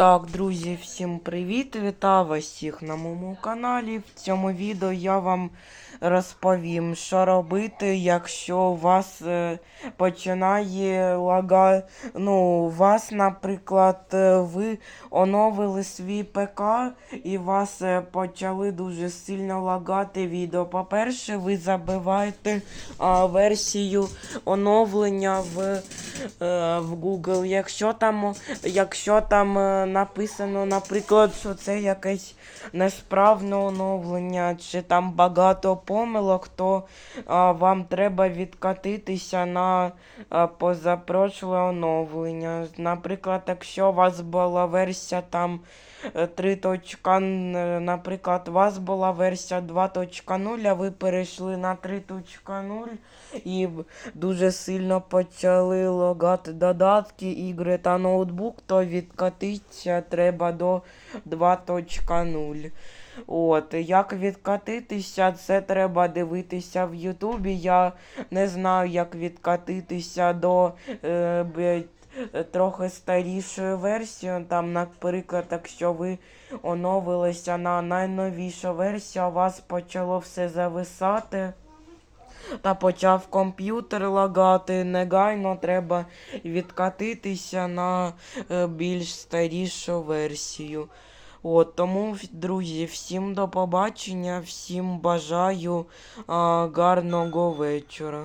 Так, друзі, всім привіт! Вітаю вас всіх на моєму каналі. В цьому відео я вам розповім, що робити, якщо у вас е, починає лага. Ну, вас, наприклад, е, ви оновили свій ПК і вас е, почали дуже сильно лагати відео. По-перше, ви забиваєте а, версію оновлення в, в Google. Якщо там, якщо там е, написано, наприклад, що це якесь несправне оновлення, чи там багато помилок, то а, вам треба відкатитися на позапрошле оновлення. Наприклад, якщо у вас була версія там е, 3. е, Наприклад, у вас була версія 2.0, а ви перейшли на 3.0 і дуже сильно почали логати додатки, ігри та ноутбук, то відкатитися треба до 2.0. От, як відкатитися, це треба дивитися в Ютубі. Я не знаю, як відкатитися до е, трохи старішої версії. Там, наприклад, якщо ви оновилися на найновішу версію, у вас почало все зависати. Та почав комп'ютер лагати, негайно треба відкатитися на е, більш старішу версію. От, тому, друзі, всім до побачення, всім бажаю а, гарного вечора.